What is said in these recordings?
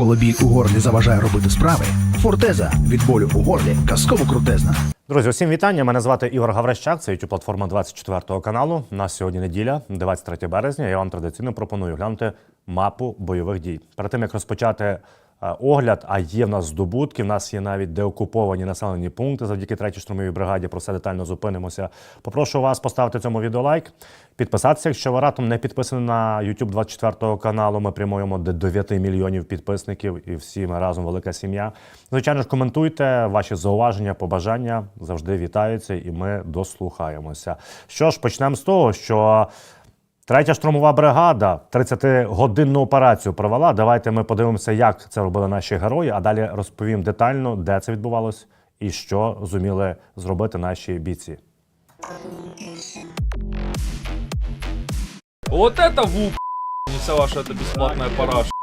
Коли біль у горлі заважає робити справи, фортеза від болю у горлі казково крутезна. Друзі, усім вітання. Мене звати Ігор Гаврищак. Це youtube платформа 24 каналу. На сьогодні неділя, 23 березня. Я вам традиційно пропоную глянути мапу бойових дій. Перед тим як розпочати огляд, а є в нас здобутки. В нас є навіть деокуповані населені пункти завдяки 3-й штурмовій бригаді. Про все детально зупинимося. Попрошу вас поставити цьому відео лайк, підписатися, якщо ви раптом не підписані на YouTube 24 каналу. Ми прямуємо до 9 мільйонів підписників, і всі ми разом велика сім'я. Звичайно ж, коментуйте ваші зауваження, побажання завжди вітаються, і ми дослухаємося. Що ж, почнемо з того, що. Третя штурмова бригада 30-годинну операцію провела. Давайте ми подивимося, як це робили наші герої, а далі розповім детально, де це відбувалось і що зуміли зробити наші бійці. Вот это вуп, не ваша эта бесплатная параша.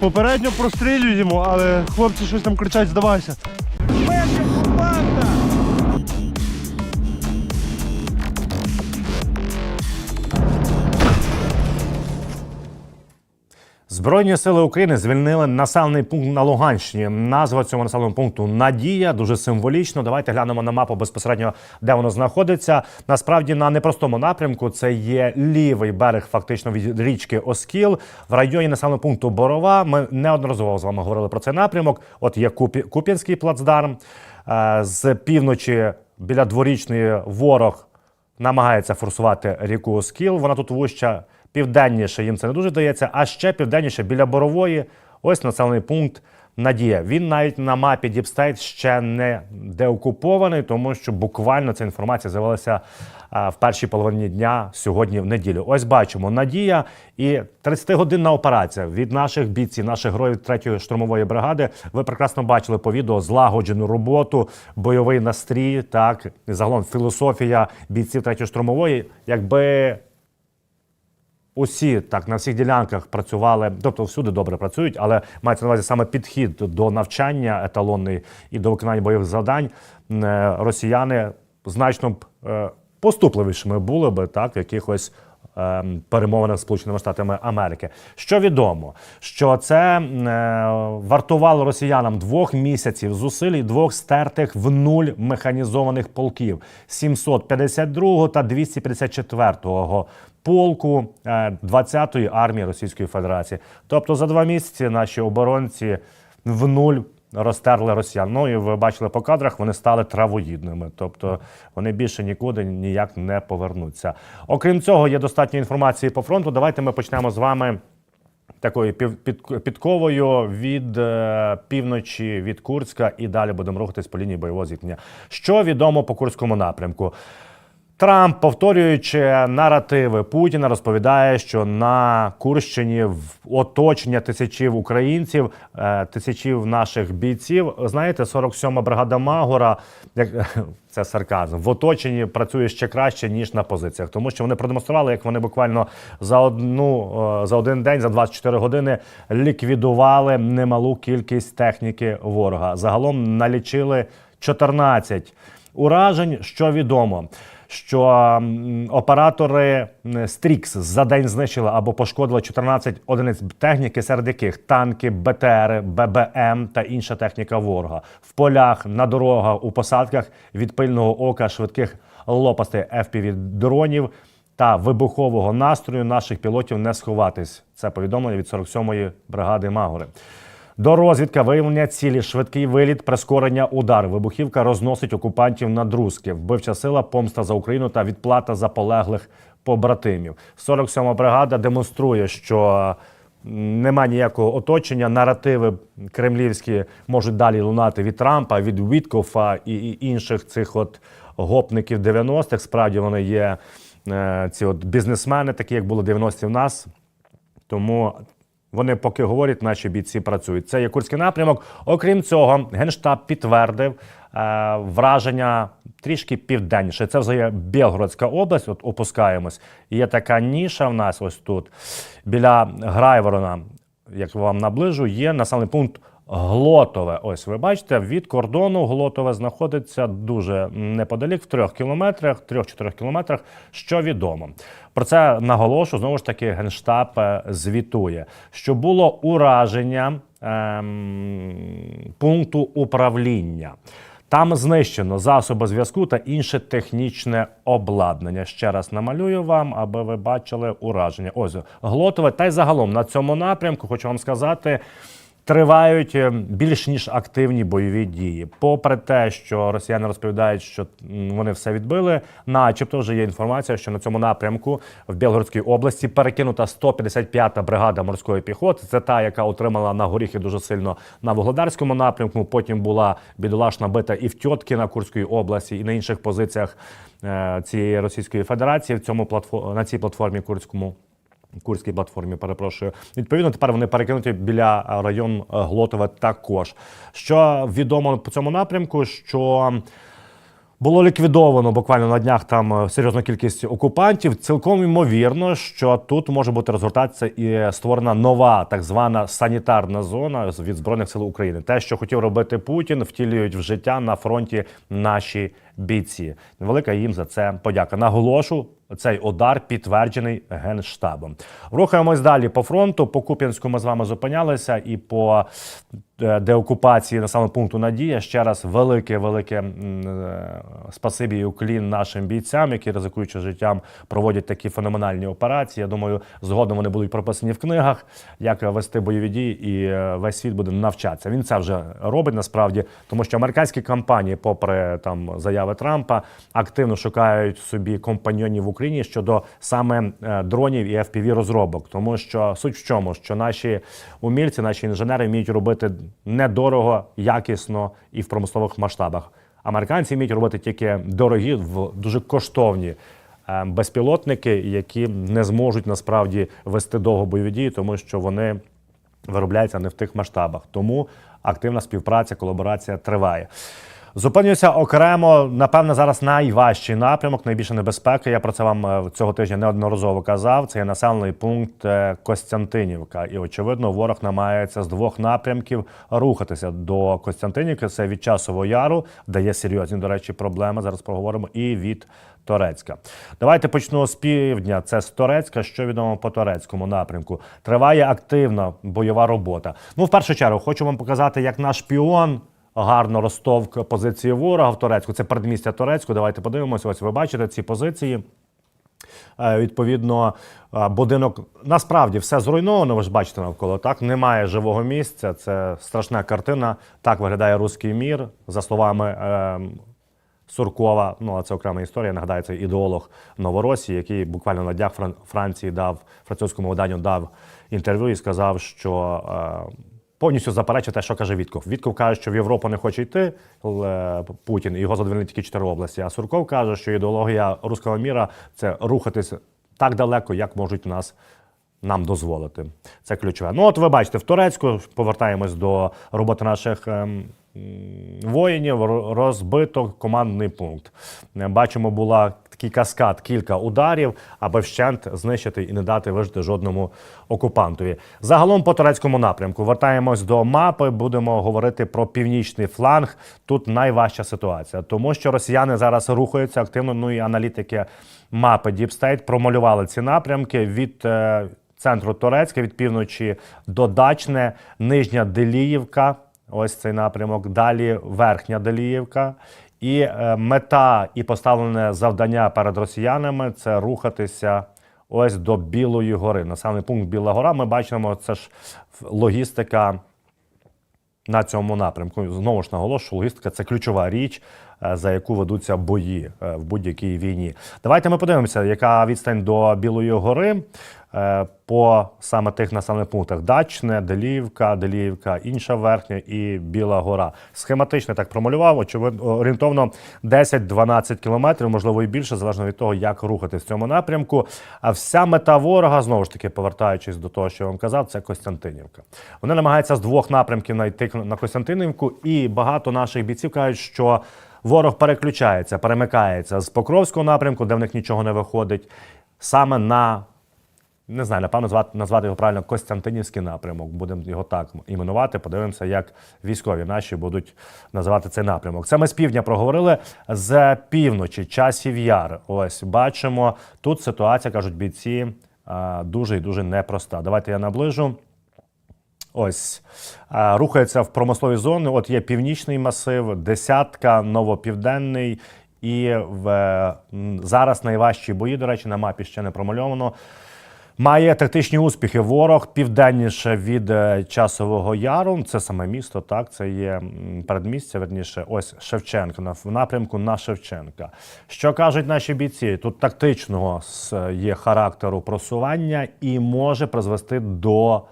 Попередньо прострілюємо, але хлопці щось там кричать, здавайся. Збройні сили України звільнили населений пункт на Луганщині. Назва цього населеного пункту Надія дуже символічно. Давайте глянемо на мапу безпосередньо, де воно знаходиться. Насправді на непростому напрямку це є лівий берег, фактично від річки Оскіл в районі населеного пункту Борова. Ми неодноразово з вами говорили про цей напрямок. От є Куп'янський плацдарм Е, з півночі біля дворічної ворог намагається форсувати ріку Оскіл. Вона тут вуща. Південніше їм це не дуже вдається, а ще південніше біля Борової. Ось населений пункт Надія. Він навіть на мапі Діпстейт ще не деокупований, тому що буквально ця інформація з'явилася в першій половині дня сьогодні в неділю. Ось бачимо Надія і 30-годинна операція від наших бійців, наших героїв 3-ї штурмової бригади. Ви прекрасно бачили по відео злагоджену роботу, бойовий настрій, так загалом філософія бійців 3-ї штурмової. Якби усі так на всіх ділянках працювали, тобто всюди добре працюють, але мається на увазі саме підхід до навчання еталонний і до виконання бойових завдань. е, Росіяни значно е, поступливішими були би так якихось. ем, Перемовинах з Сполученими Штатами Америки. Що відомо, що це е, вартувало росіянам двох місяців зусиль і двох стертих в нуль механізованих полків 752 та 254 полку е, 20-ї армії Російської Федерації. Тобто за два місяці наші оборонці в нуль розтерли росіян. Ну і ви бачили по кадрах, вони стали травоїдними, тобто вони більше нікуди ніяк не повернуться. Окрім цього, є достатньо інформації по фронту. Давайте ми почнемо з вами. Такою підковою від е, півночі від Курська і далі будемо рухатись по лінії бойового зіткнення. Що відомо по Курському напрямку? Трамп, повторюючи наративи Путіна, розповідає, що на Курщині в оточення тисячів українців, е, тисячів наших бійців. Знаєте, 47-ма бригада Магора, як це сарказм, в оточенні працює ще краще ніж на позиціях, тому що вони продемонстрували, як вони буквально за одну е, за один день, за 24 години ліквідували немалу кількість техніки ворога. Загалом налічили 14 уражень, що відомо. Що оператори Стрікс за день знищили або пошкодили 14 одиниць техніки, серед яких танки, БТР, ББМ та інша техніка ворога в полях, на дорогах, у посадках від пильного ока швидких лопастей fpv дронів та вибухового настрою наших пілотів не сховатись. Це повідомлення від 47-ї бригади Магори. До розвідка виявлення цілі, швидкий виліт, прискорення удар. Вибухівка розносить окупантів на друзки. Вбивча сила, помста за Україну та відплата за полеглих побратимів. 47-ма бригада демонструє, що нема ніякого оточення. Наративи кремлівські можуть далі лунати від Трампа, від Віткофа і, інших цих от гопників 90-х. Справді вони є е, ці от бізнесмени, такі як були 90-ті в нас. Тому вони поки говорять, наші бійці працюють. Це є Курський напрямок. Окрім цього, Генштаб підтвердив е, враження трішки південніше. Це вже Білгородська область. От опускаємось. Є така ніша в нас ось тут біля Грайворона, як вам наближу, є населений пункт. Глотове, ось ви бачите, від кордону Глотове знаходиться дуже неподалік, в трьох кілометрах, трьох-чотирьох кілометрах, що відомо. Про це наголошу знову ж таки Генштаб е, звітує, що було ураження ем, пункту управління. Там знищено засоби зв'язку та інше технічне обладнання. Ще раз намалюю вам, аби ви бачили ураження. Ось глотове. Та й загалом на цьому напрямку хочу вам сказати. Тривають е, більш ніж активні бойові дії. Попри те, що росіяни розповідають, що вони все відбили, начебто вже є інформація, що на цьому напрямку в Білгородській області перекинута 155-та бригада морської піхоти. Це та, яка отримала на горіхи дуже сильно на Вугледарському напрямку. Потім була бідолашна бита і в Тьотки на Курській області, і на інших позиціях е, цієї Російської Федерації в цьому на цій платформі Курському. Курській платформі, перепрошую. Відповідно, тепер вони перекинуті біля е, район е, Глотове також. Що відомо по цьому напрямку, що було ліквідовано буквально на днях там е, серйозну кількість окупантів. Цілком ймовірно, що тут може бути розгортатися і створена нова так звана санітарна зона від збройних сил України. Те, що хотів робити Путін, втілюють в життя на фронті наші бійці. Велика їм за це подяка. Наголошу. Цей удар підтверджений генштабом. Рухаємось далі по фронту. По Куп'янську ми з вами зупинялися, і по е, деокупації населеного пункту Надія ще раз велике, велике е, спасибі і уклін нашим бійцям, які ризикуючи життям, проводять такі феноменальні операції. Я думаю, згодом вони будуть прописані в книгах, як вести бойові дії, і е, весь світ буде навчатися. Він це вже робить насправді, тому що американські компанії, попри там заяви Трампа, активно шукають собі компаньйонів в Україні щодо саме е, дронів і fpv розробок, тому що суть в чому, що наші умільці, наші інженери вміють робити недорого, якісно і в промислових масштабах. Американці вміють робити тільки дорогі, в дуже коштовні е, безпілотники, які не зможуть насправді вести довго бойові дії, тому що вони виробляються не в тих масштабах. Тому активна співпраця, колаборація триває. Зупинюся окремо. Напевно, зараз найважчий напрямок, найбільше небезпеки. Я про це вам е, цього тижня неодноразово казав. Це є населений пункт е, Костянтинівка. І очевидно, ворог намагається з двох напрямків рухатися до Костянтинівки. Це від часового яру, де є серйозні, до речі, проблеми. Зараз проговоримо. І від Торецька. Давайте почну з півдня. Це з Торецька. Що відомо по турецькому напрямку? Триває активна бойова робота. Ну, в першу чергу, хочу вам показати, як наш піон гарно розтовк позиції ворога в Торецьку. Це передмістя Торецьку. Давайте подивимося. Ось ви бачите ці позиції. Е, Відповідно, е, будинок насправді все зруйновано. Ви ж бачите навколо. Так немає живого місця. Це страшна картина. Так виглядає руський мір. За словами е, Суркова, ну а це окрема історія. Нагадаю, це ідеолог Новоросії, який буквально на днях Франції дав французькому виданню дав інтерв'ю і сказав, що е, повністю заперечує те, що каже Вітков. Вітков каже, що в Європу не хоче йти Путін, і його задовольнить тільки чотири області. А Сурков каже, що ідеологія руського міра це рухатись так далеко, як можуть нас. Нам дозволити. Це ключове. Ну, от ви бачите, в Турецьку повертаємось до роботи наших ем, воїнів. Розбито командний пункт. Бачимо, була такий каскад, кілька ударів, аби вщент знищити і не дати вижити жодному окупантові. Загалом по турецькому напрямку вертаємось до мапи. Будемо говорити про північний фланг. Тут найважча ситуація, тому що росіяни зараз рухаються активно. Ну і аналітики мапи State промалювали ці напрямки від. е, Центру Турецька від півночі до Дачне, Нижня Деліївка, ось цей напрямок, далі Верхня Деліївка. І е, мета і поставлене завдання перед росіянами це рухатися ось до Білої гори. На саме пункт Біла Гора. Ми бачимо, це ж логістика на цьому напрямку. Знову ж наголошую, логістика це ключова річ. Е, за яку ведуться бої е, в будь-якій війні. Давайте ми подивимося, яка відстань до Білої гори е, по саме тих населених пунктах: Дачне, Делівка, Делівка, інша верхня і Біла Гора. Схематично так промалював. Очевидно, орієнтовно 10-12 кілометрів, можливо, і більше, залежно від того, як рухатись в цьому напрямку. А вся мета ворога, знову ж таки, повертаючись до того, що я вам казав, це Костянтинівка. Вони намагаються з двох напрямків знайти на Костянтинівку, і багато наших бійців кажуть, що ворог переключається, перемикається з Покровського напрямку, де в них нічого не виходить, саме на не знаю, напевно, звати, назвати його правильно Костянтинівський напрямок. Будемо його так іменувати. Подивимося, як військові наші будуть називати цей напрямок. Це ми з півдня проговорили з півночі, часів яр. Ось бачимо тут ситуація, кажуть бійці, дуже і дуже непроста. Давайте я наближу. Ось рухається в промислові зони. От є північний масив, десятка, новопівденний. І в, зараз найважчі бої, до речі, на мапі ще не промальовано. Має тактичні успіхи. Ворог південніше від е, часового яру. Це саме місто, так це є передмістя. Верніше, ось Шевченка на в напрямку на Шевченка. Що кажуть наші бійці? Тут тактичного є характеру просування і може призвести до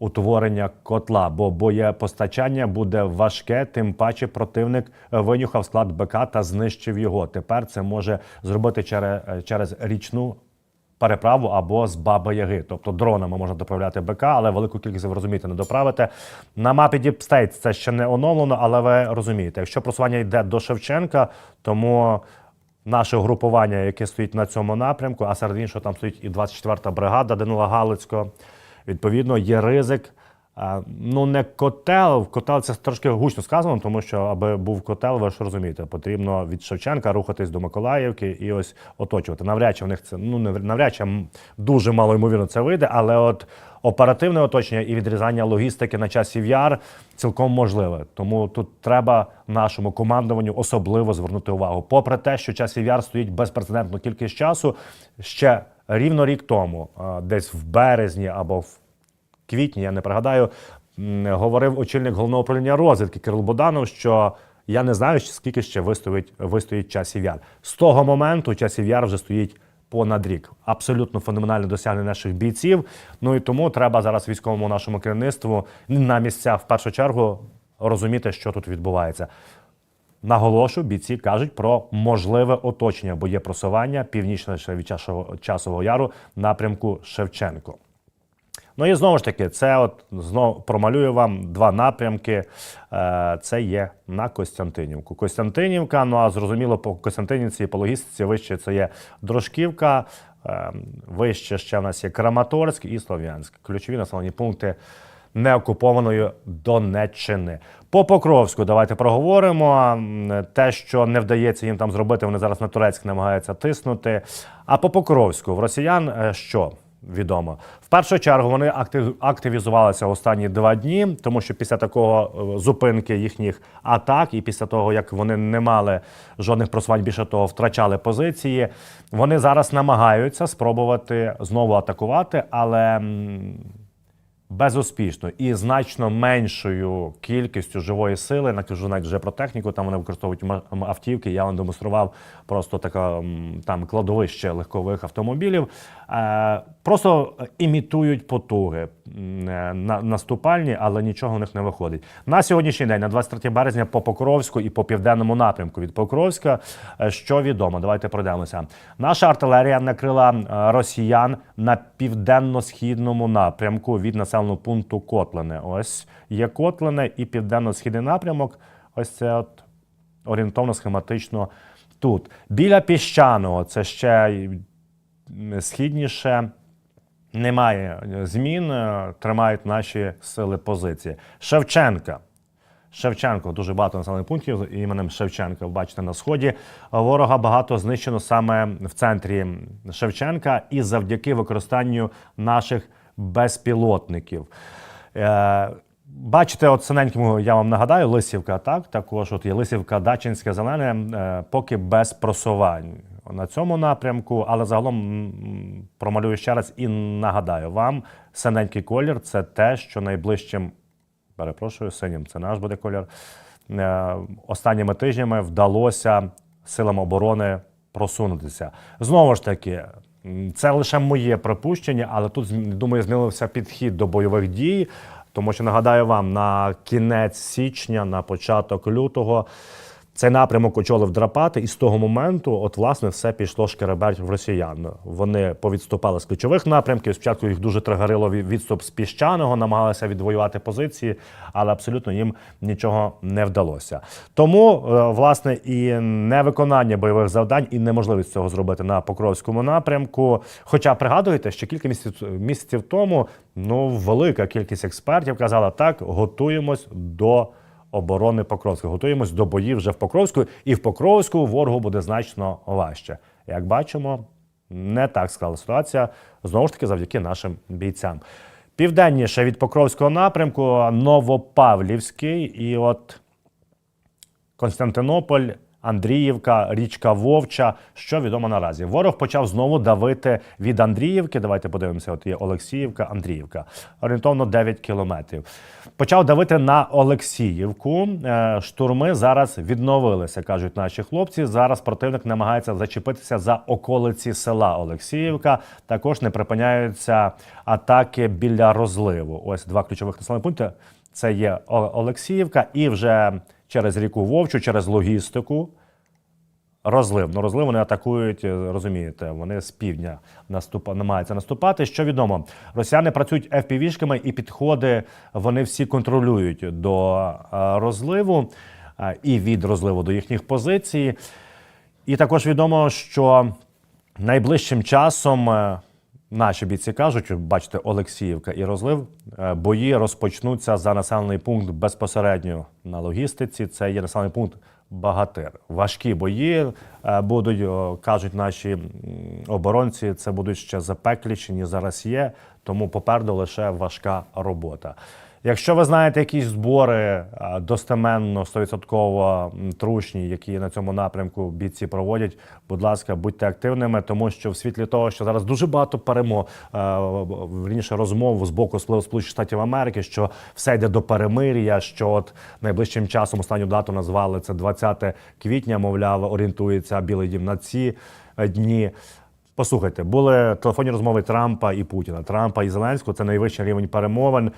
утворення котла, бо боєпостачання буде важке, тим паче противник е, винюхав склад БК та знищив його. Тепер це може зробити через, через річну переправу або з Баби Яги. Тобто дронами можна доправляти БК, але велику кількість ви розумієте, не доправите. На мапі State це ще не оновлено, але ви розумієте, якщо просування йде до Шевченка, тому наше угрупування, яке стоїть на цьому напрямку, а серед іншого там стоїть і 24-та бригада Данила Галицького. Відповідно, є ризик. Ну, не котел. Котел це трошки гучно сказано, тому що аби був котел, ви ж розумієте, потрібно від Шевченка рухатись до Миколаївки і ось оточувати. Навряд чи в них це ну навряд чи дуже мало ймовірно це вийде, але от оперативне оточення і відрізання логістики на часів яр цілком можливе. Тому тут треба нашому командуванню особливо звернути увагу. Попри те, що часів яр стоїть безпрецедентну кількість часу, ще рівно рік тому, десь в березні або в квітні, я не пригадаю, говорив очільник головного управління розвідки Кирил Боданов, що я не знаю, скільки ще вистоїть, вистоїть часів яр. З того моменту часів яр вже стоїть понад рік. Абсолютно феноменальне досягнення наших бійців. Ну і тому треба зараз військовому нашому керівництву на місцях в першу чергу розуміти, що тут відбувається. Наголошу, бійці кажуть про можливе оточення, бо є просування північніше від часового яру напрямку Шевченко. Ну і знову ж таки, це от знову промалюю вам два напрямки. Е, Це є на Костянтинівку. Костянтинівка, ну а зрозуміло, по Костянтинівці і по логістиці вище це є Дрожківка, е, вище ще в нас є Краматорськ і Слов'янськ. Ключові населені пункти неокупованої Донеччини. По Покровську давайте проговоримо. Те, що не вдається їм там зробити, вони зараз на Турецьк намагаються тиснути. А по Покровську в росіян е, що? Відомо в першу чергу вони актив, активізувалися останні два дні, тому що після такого е, зупинки їхніх атак, і після того як вони не мали жодних просувань, більше того, втрачали позиції. Вони зараз намагаються спробувати знову атакувати, але безуспішно і значно меншою кількістю живої сили. Не кажу навіть вже про техніку. Там вони використовують автівки. Я вам демонстрував просто таке там кладовище легкових автомобілів. Е, просто імітують потуги е, на, наступальні, але нічого в них не виходить. На сьогоднішній день, на 23 березня, по Покровську і по південному напрямку від Покровська, е, що відомо, давайте пройдемося. Наша артилерія накрила росіян на південно-східному напрямку від населеного пункту Котлине. Ось є Котлине і південно-східний напрямок. Ось це от орієнтовно схематично тут. Біля піщаного це ще східніше. Немає змін, е, тримають наші сили позиції. Шевченка. Шевченко, дуже багато населених пунктів іменем Шевченка. Бачите, на сході ворога багато знищено саме в центрі Шевченка і завдяки використанню наших безпілотників. Бачите, от синенькому я вам нагадаю, Лисівка, так також от є Лисівка, Дачинське, Зелене, поки без просувань на цьому напрямку, але загалом промалюю ще раз і нагадаю вам, синенький колір це те, що найближчим перепрошую, синім це наш буде колір. е, останніми тижнями вдалося силам оборони просунутися. Знову ж таки, це лише моє припущення, але тут думаю, змінився підхід до бойових дій. Тому що нагадаю вам, на кінець січня, на початок лютого. Цей напрямок очолив Драпати, і з того моменту, от власне, все пішло шкереберть в росіян. Вони повідступали з ключових напрямків. Спочатку їх дуже трагарило від- відступ з піщаного, намагалися відвоювати позиції, але абсолютно їм нічого не вдалося. Тому, е, власне, і невиконання бойових завдань, і неможливість цього зробити на Покровському напрямку. Хоча пригадуєте, що кілька місяців місяців тому ну велика кількість експертів казала так, готуємось до оборони Покровська. Готуємось до боїв вже в Покровську, і в Покровську ворогу буде значно важче. Як бачимо, не так склала ситуація знову ж таки завдяки нашим бійцям. Південніше від Покровського напрямку Новопавлівський, і от Константинополь, Андріївка, річка Вовча. Що відомо наразі? Ворог почав знову давити від Андріївки. Давайте подивимося. От є Олексіївка, Андріївка. Орієнтовно 9 кілометрів. Почав давити на Олексіївку. Е, Штурми зараз відновилися, кажуть наші хлопці. Зараз противник намагається зачепитися за околиці села Олексіївка. Також не припиняються атаки біля розливу. Ось два ключових населених пункти. Це є Олексіївка і вже через ріку Вовчу, через логістику. Розлив. Ну, розлив вони атакують, е, розумієте, вони з півдня наступа, намагаються наступати. Що відомо, росіяни працюють FPV-шками і підходи вони всі контролюють до е, розливу е, і від розливу до їхніх позицій. І також відомо, що найближчим часом наші бійці кажуть, бачите, Олексіївка і розлив, е, бої розпочнуться за населений пункт безпосередньо на логістиці. Це є населений пункт Багатир. Важкі бої е, будуть, кажуть наші оборонці, це будуть ще запекліші, ніж зараз є. Тому попереду лише важка робота. Якщо ви знаєте якісь збори е, достеменно 100% трушні, які на цьому напрямку бійці проводять, будь ласка, будьте активними, тому що в світлі того, що зараз дуже багато перемог, верніше розмов з боку Сполучених Штатів Америки, що все йде до перемир'я, що от найближчим часом останню дату назвали це 20 квітня, мовляв, орієнтується Білий Дім на ці е, дні. Послухайте, були телефонні розмови Трампа і Путіна. Трампа і Зеленського це найвищий рівень перемовин.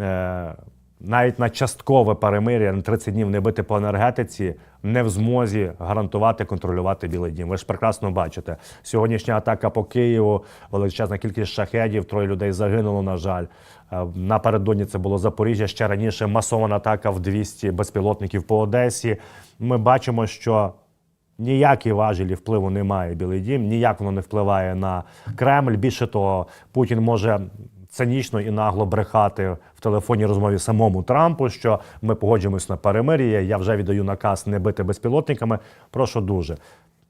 Е, навіть на часткове перемир'я на 30 днів не бити по енергетиці не в змозі гарантувати контролювати Білий Дім. Ви ж прекрасно бачите. Сьогоднішня атака по Києву, величезна кількість шахедів, троє людей загинуло. На жаль, Е, напередодні це було Запоріжжя. Ще раніше масована атака в 200 безпілотників по Одесі. Ми бачимо, що Ніякі важелі впливу немає Білий Дім, ніяк воно не впливає на Кремль. Більше того, Путін може цинічно і нагло брехати в телефонній розмові самому Трампу, що ми погоджуємось на перемир'я. Я вже віддаю наказ не бити безпілотниками. Прошу дуже.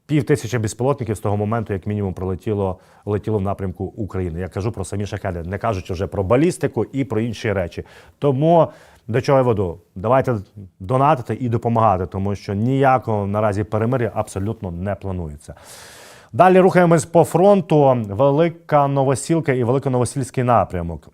Пів тисячі безпілотників з того моменту, як мінімум, пролетіло летіло в напрямку України. Я кажу про самі шахеди, не кажучи вже про балістику і про інші речі. Тому до чого я веду? Давайте донатити і допомагати, тому що ніякого наразі перемир'я абсолютно не планується. Далі рухаємось по фронту. Велика Новосілка і Великоновосільський напрямок.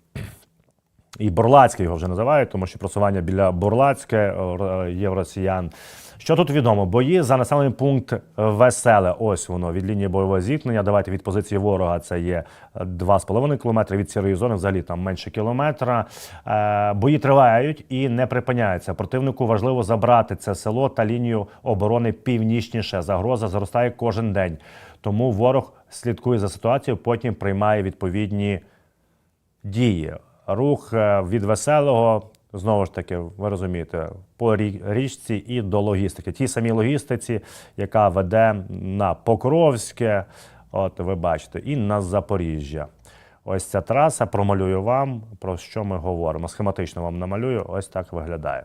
І Борлацький його вже називають, тому що просування біля Борлацьке е, є в росіян. Що тут відомо? Бої за населений пункт Веселе. Ось воно від лінії бойового зіткнення. Давайте від позиції ворога це є 2,5 кілометри. Від сірої зони взагалі там менше кілометра. Е, Бої тривають і не припиняються. Противнику важливо забрати це село та лінію оборони північніше. Загроза зростає кожен день. Тому ворог слідкує за ситуацією, потім приймає відповідні дії. Рух е, від веселого, знову ж таки, ви розумієте, по річці і до логістики. Тій самій логістиці, яка веде на Покровське, от ви бачите, і на Запоріжжя. Ось ця траса промалюю вам, про що ми говоримо. Схематично вам намалюю, ось так виглядає.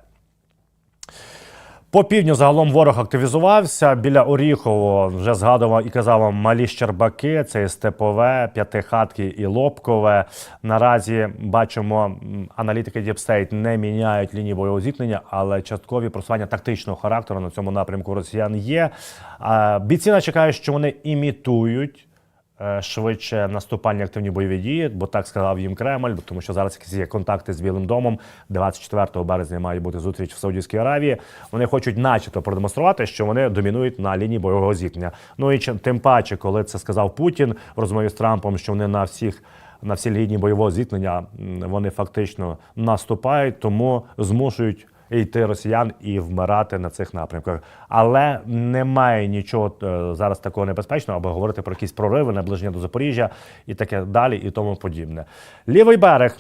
По півдню загалом ворог активізувався. Біля Оріхово вже згадував і казав вам малі Щербаки, це і Степове, П'ятихатки і Лобкове. Наразі бачимо, аналітики State не міняють лінії бойового зіткнення, але часткові просування тактичного характеру на цьому напрямку росіян є. Бійці чекають, що вони імітують швидше наступальні активні бойові дії, бо так сказав їм Кремль, тому що зараз є контакти з Білим домом. 24 березня має бути зустріч в Саудівській Аравії. Вони хочуть, начебто, продемонструвати, що вони домінують на лінії бойового зіткнення. Ну і тим паче, коли це сказав Путін в розмові з Трампом, що вони на всіх. На всі лінії бойового зіткнення вони фактично наступають, тому змушують йти росіян і вмирати на цих напрямках. Але немає нічого е, зараз такого небезпечного, аби говорити про якісь прориви, наближення до Запоріжжя і таке далі, і тому подібне. Лівий берег.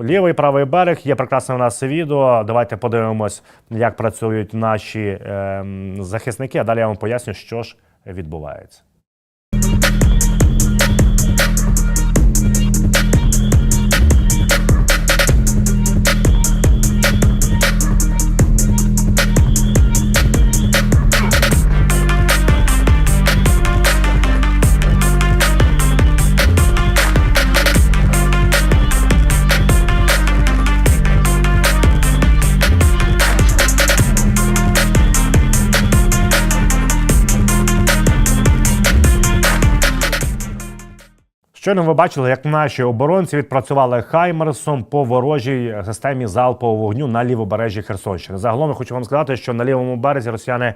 Лівий правий берег є прекрасне у нас відео. Давайте подивимось, як працюють наші ем, захисники. А далі я вам поясню, що ж відбувається. Щойно ви бачили, як наші оборонці відпрацювали Хаймерсом по ворожій системі залпового вогню на лівобережжі Херсонщини. Загалом я хочу вам сказати, що на лівому березі росіяни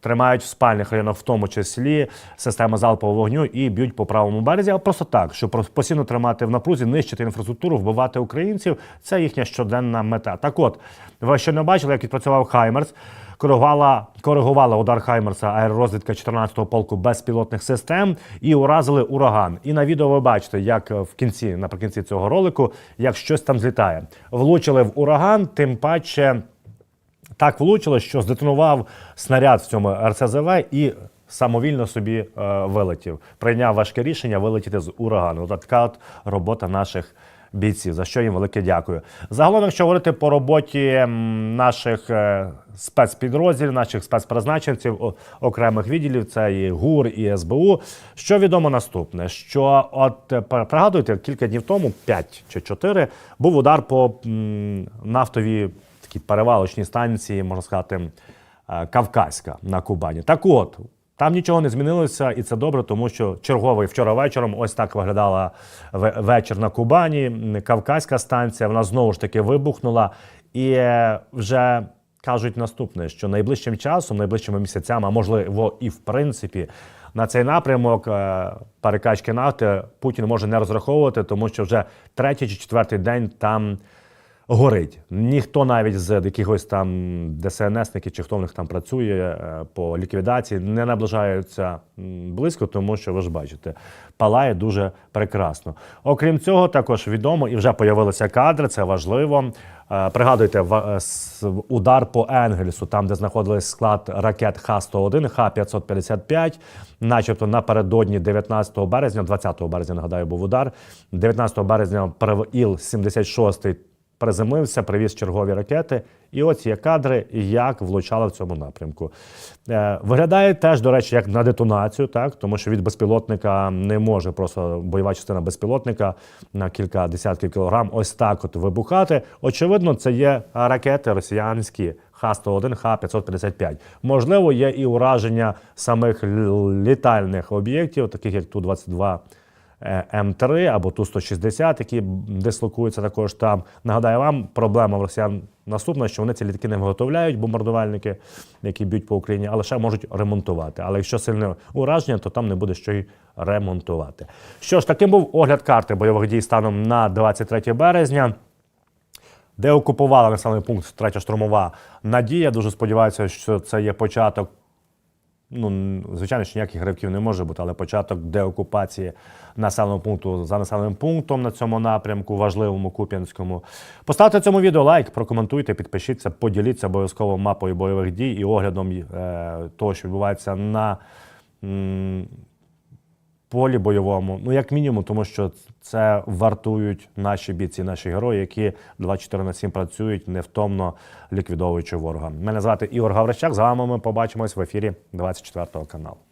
тримають в спальних районах, в тому числі системи залпового вогню, і б'ють по правому березі, а просто так, щоб постійно тримати в напрузі, нищити інфраструктуру, вбивати українців. Це їхня щоденна мета. Так, от ви ще не бачили, як відпрацював Хаймерс. Коригувала, коригувала удар Хаймерса аеророзвідка 14-го полку безпілотних систем і уразили ураган. І на відео ви бачите, як в кінці, наприкінці цього ролику, як щось там злітає. Влучили в ураган, тим паче так влучило, що здетонував снаряд в цьому РСЗВ і самовільно собі е, вилетів. Прийняв важке рішення вилетіти з урагану. Така от робота наших бійців, за що їм велике дякую. Загалом, якщо говорити по роботі наших е, спецпідрозділів, наших спецпризначенців, окремих відділів, це і ГУР, і СБУ. Що відомо наступне? Що от е, пр- пригадуєте, кілька днів тому, 5 чи 4, був удар по нафтовій такій перевалочній станції, можна сказати, е, Кавказька на Кубані. Так от. Там нічого не змінилося, і це добре, тому що черговий вчора вечором ось так виглядала вечір на Кубані. Кавказька станція. Вона знову ж таки вибухнула. І е, вже кажуть наступне: що найближчим часом, найближчими місяцями, а можливо, і в принципі, на цей напрямок е, перекачки нафти Путін може не розраховувати, тому що вже третій чи четвертий день там горить. Ніхто навіть з якихось там ДСНСників чи хто в них там працює е, по ліквідації не наближаються близько, тому що ви ж бачите, палає дуже прекрасно. Окрім цього, також відомо і вже появилися кадри. Це важливо. Е, Пригадуйте е, удар по Енгельсу, там де знаходились склад ракет Х-101, Х-555, начебто напередодні 19 березня, 20 березня, нагадаю, був удар. 19 березня Іл-76 приземлився, привіз чергові ракети. І ось є кадри, як влучали в цьому напрямку. Е, виглядає теж, до речі, як на детонацію, так? тому що від безпілотника не може просто бойова частина безпілотника на кілька десятків кілограм ось так от вибухати. Очевидно, це є ракети росіянські Х-101, Х-555. Можливо, є і ураження самих літальних об'єктів, таких як Ту-22 е, М3 або Ту-160, які дислокуються також там. Нагадаю вам, проблема в росіян наступна, що вони ці літаки не виготовляють, бомбардувальники, які б'ють по Україні, а лише можуть ремонтувати. Але якщо сильне ураження, то там не буде що й ремонтувати. Що ж, таким був огляд карти бойових дій станом на 23 березня. Де окупувала населений пункт третя штурмова надія. Дуже сподіваюся, що це є початок. Ну, звичайно, що ніяких ривків не може бути, але початок деокупації населеного пункту за населеним пунктом на цьому напрямку, важливому Куп'янському. Поставте цьому відео лайк, прокоментуйте, підпишіться, поділіться обов'язково мапою бойових дій і оглядом е, того, що відбувається на полі бойовому. Ну, як мінімум, тому що це вартують наші бійці, наші герої, які 24 на 7 працюють невтомно ліквідовуючи ворога. Мене звати Ігор Гаврищак. З вами ми побачимось в ефірі 24 каналу.